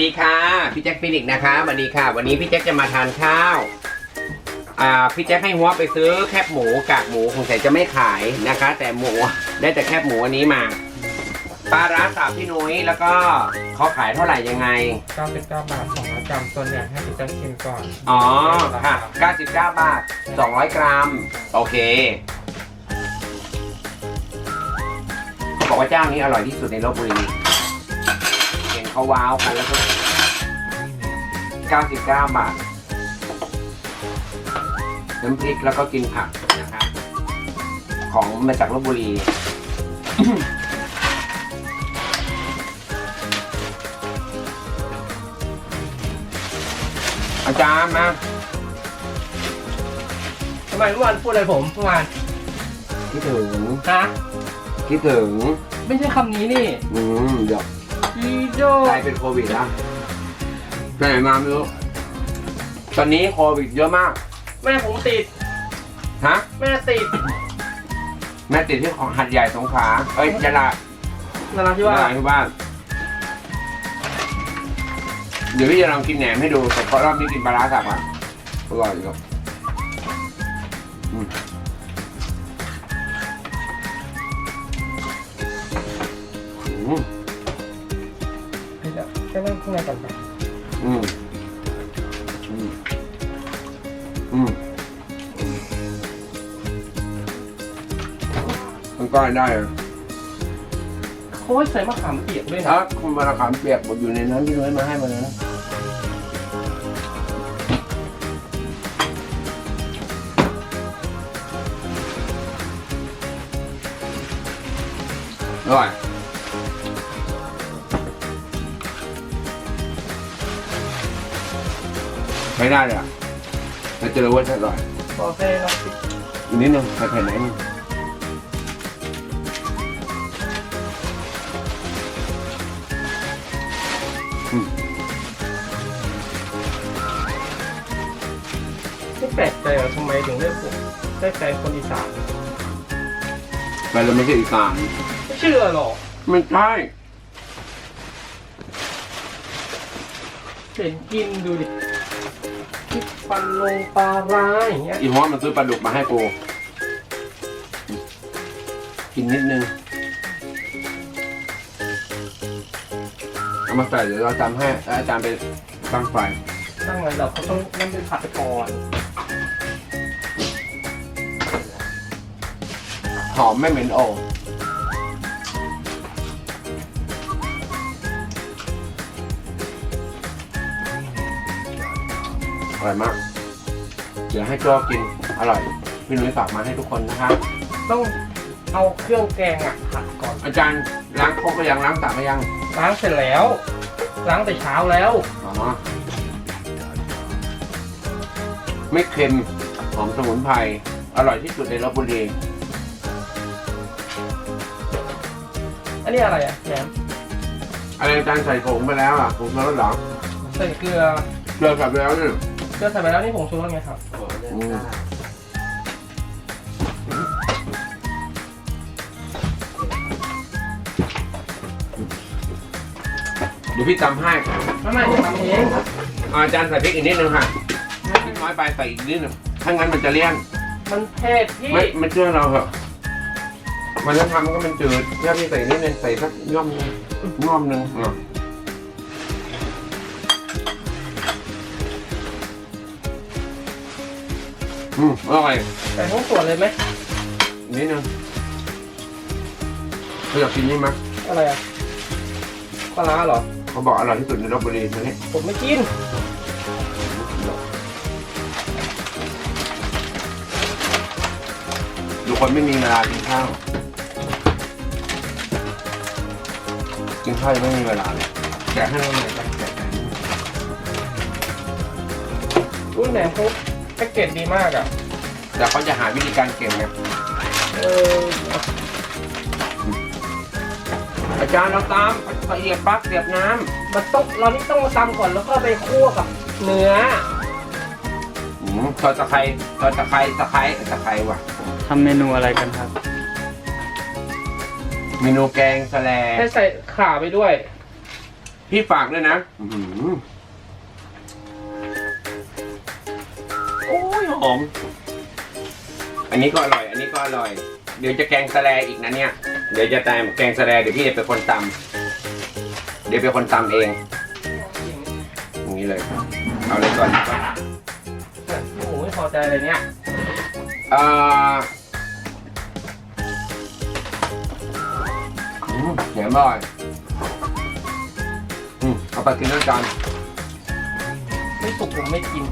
ดีค่ะ พี่แจ็คฟินิกส์นะคะสวัสดีค่ะ วันนี้พี่แจ็คจะมาทานข้าว อ่า พี่แจ็คให้หัวไปซื้อแคบหมูกากหมูคงใส่จะไม่ขายนะคะ แต่หมูได้แต่แคบหมูอันนี้มาปลาร้าสับพี่นุ้ยแล้วก็เขาขายเท่าไหร่ยังไง 99 บาท200กรัมส่วนใหญ่ให้พี่แจ๊คชิมก่อนอ๋อค่ะ99 บาท 200 กรัม โอเคเขาบอกว่าเจ้านี้อร่อยที่สุดในลบบุรี เห็นเขาว้าวกันแล้วก็99 บาท น้ำพริกแล้วก็กินผักนะครับ ของมาจากลบบุรี อาจารย์มาทำไมเมื่อวานพูดอะไรผมเมื่อวานคิดถึงฮะคิดถึง ไม่ใช่คำนี้นี่ อืมเดี๋ยว อีโดกลายเป็นโควิดแล้วไปไหนมาไม่รู้ ตอนนี้โควิดเยอะมาก แม่ผมติด ฮะ แม่ติดแม่ติดที่ของหัดใหญ่สงขลาเอ้ยยะลานาราธิยะวาลาสที่บ้านเดี๋ยวพี่จะลองกินแหนมให้ดู แต่เพราะรอบนี้กินปลาร้าสับอะอร่อยอยู่อืมอืมพี่จะ แค่นั่งข้างในไปอืมอืมอืมมันก็ได้เหรอโค้ยใส่มะขามเปียกด้วยนะถ้าคุณมาราคามเปียกหมดอยู่ในนั้นพี่น้อยมาให้มาเลยนะอร่อย ใช้ได้เลยอะแล้วจะรู้ว่าจะอร่อยโอเคเนาะอีกนิดนึงใส่ไข่ไหนนึงไม่แปลกใจว่าทำไมถึงได้ผมได้แฟนคนอีสานไปแล้วไม่ใช่อีสานไม่เชื่อหรอกไม่ใช่เห็นกินดูดิพ ริกปันลงปลาร้าอย่างเงี้ยอีฮอสมันซื้อปลาดุกมาให้กู กินนิดนึง เอามาใส่เดี๋ยวเราจำให้แล้วอาจารย์ไปตั้งไฟตั้งไงเราเขาต้องนั่นเป็นผัดไปก่อนหอมไม่เหม็นโอ อร่อยมาก เดี๋ยวให้โจกินอร่อยพี่นุ้ยฝากมาให้ทุกคนนะครับต้องเอาเครื่องแกงอะผัดก่อนอาจารย์ล้างครกก็ยังล้างตักก็ยังล้างเสร็จแล้ว ล้างแต่เช้าแล้วอ๋อไม่เค็มหอมสมุนไพรอร่อยที่สุดในลบบุรีอันนี้อะไรอะแหนมอะไรอาจารย์ใส่ผงไปแล้วอะผงชูรสเหรอใส่เกลือเกลือกับแล้วเนี่ย เกลือใส่ไปแล้วนี่ผงชูรสไงครับอืมเดี๋ยวพี่จำให้ไม่ไม่จะทำเองอาอาจารย์ใส่พริกอีกนิดนึงค่ะพริกน้อยไปใส่อีกนิดนึงถ้างั้นมันจะเลี่ยนมันเผ็ดพี่ไม่ไม่เชื่อเราเหอะมันจะทำก็มันจืดแค่พี่ใส่นิดนึงใส่สักย่อมนึงย่อมนึงอะ อืมอร่อยใส่ทั้งส่วนเลยไหมอีกนิดนึงเขาอยากกินนี่มั้ยอะไรอะปลาร้าเหรอ เขาบอกอร่อยที่สุดในลบบุรีตอนนี้ผมไม่กินดูคนไม่มีเวลากินข้าว กินข้าวยังไม่มีเวลาเลยแกะให้เราหน่อยกันแกะให้รุ่นแหนมเขา แพ็กเกจดีมากอะแต่เขาจะหาวิธีการเก็บไงเอออาจารย์เราตามละเอียดปักเสียบน้มันต้องเรานี่ต้องมาตำก่อนแล้วก็ไปคั่วกับเนื้อำอืมซอสตะไคร้ซอสตะไคร้ตะไคร้ตะไคร้ว่ะทำเมนูอะไรกันครับ เมนูแกงแสลให้ใส่ข่าไปด้วย พี่ฝากด้วยนะ อื้อหือ อ้ยหอมอันนี้ก็อร่อย อันนี้ก็อร่อย เดี๋ยวจะแกงสะแลอีกนะเนี่ย เดี๋ยวจะตามแกงสะแลเดี๋ยวพี่จะเป็นคนตำเดี๋ยวเป็นคนตำเองอย่างนี้เลย เอาเลยก่อนดีกว่าพี่หมูไม่พอใจเลยเนี่ยเอ่ออืมเสียงอร่อยอืมเอาไปกินด้วยกัน ไม่สุกผมไม่กิน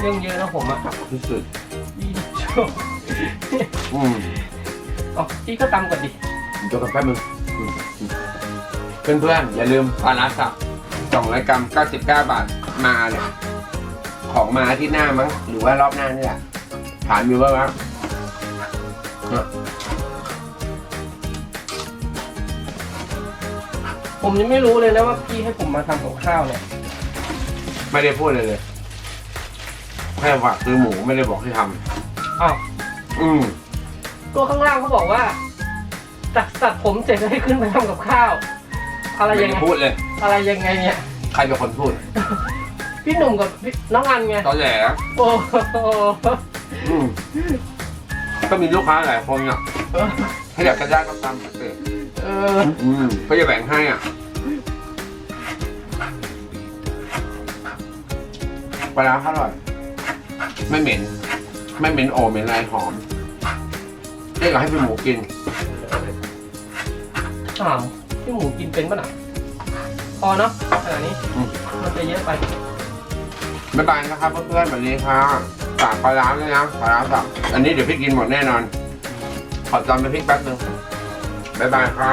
เรื่องเยอะนะผมอะที่สุดอีโจ้อืมอ๋อพี่ก็ตำก่อนดิจบกันแป๊บนึงอืมอืมเพื่อนๆ อย่าลืมปลาร้าสับ200กรัม99 บาทมาเนี่ยของมาอาที่หน้ามั้ง หรือว่ารอบหน้านี่แหละถามอยู่ว่าว่าผมยังไม่รู้เลยนะว่าพี่ให้ผมมาทำกับข้าวเนี่ย ไม่ได้พูดเลยเลย แค่ฝากซื้อหมูไม่ได้บอกให้ทอ้าวำอืมก็ข้างล่างเขาบอกว่าตัดตัดผมเสร็จแล้วให้ขึ้นไปทำกับข้าว อะไรไม่ยังได้ไงพูดเลย อะไรยังไงเนี่ย ใครเป็นคนพูดพี่หนุ่มกับพี่น้องอันไง ตอนแหลโอ้โหอืมก็มีลูกค้าหลายคนอะเออถ้าอยากจะได้ก็ตามมาเสร็จเอออืมก็จะแบ่งให้อะ ปลาร้าอร่อย ไม่เหม็น ไม่เหม็นโอเหม็นอะไรหอมเรียกให้เป็นหมูกินถามพี่หมูกินเป็นปะน่ะพอเนาะขนาดนี้ อืม มันจะเยอะไป บ๊ายบายนะครับเพื่อนๆแบบนี้ค่ะฝากปลาร้าด้วยนะปลาร้าสับอันนี้เดี๋ยวพี่กินหมดแน่นอน ขอจำไปพริกแป๊บนึงบ๊ายบายค่ะ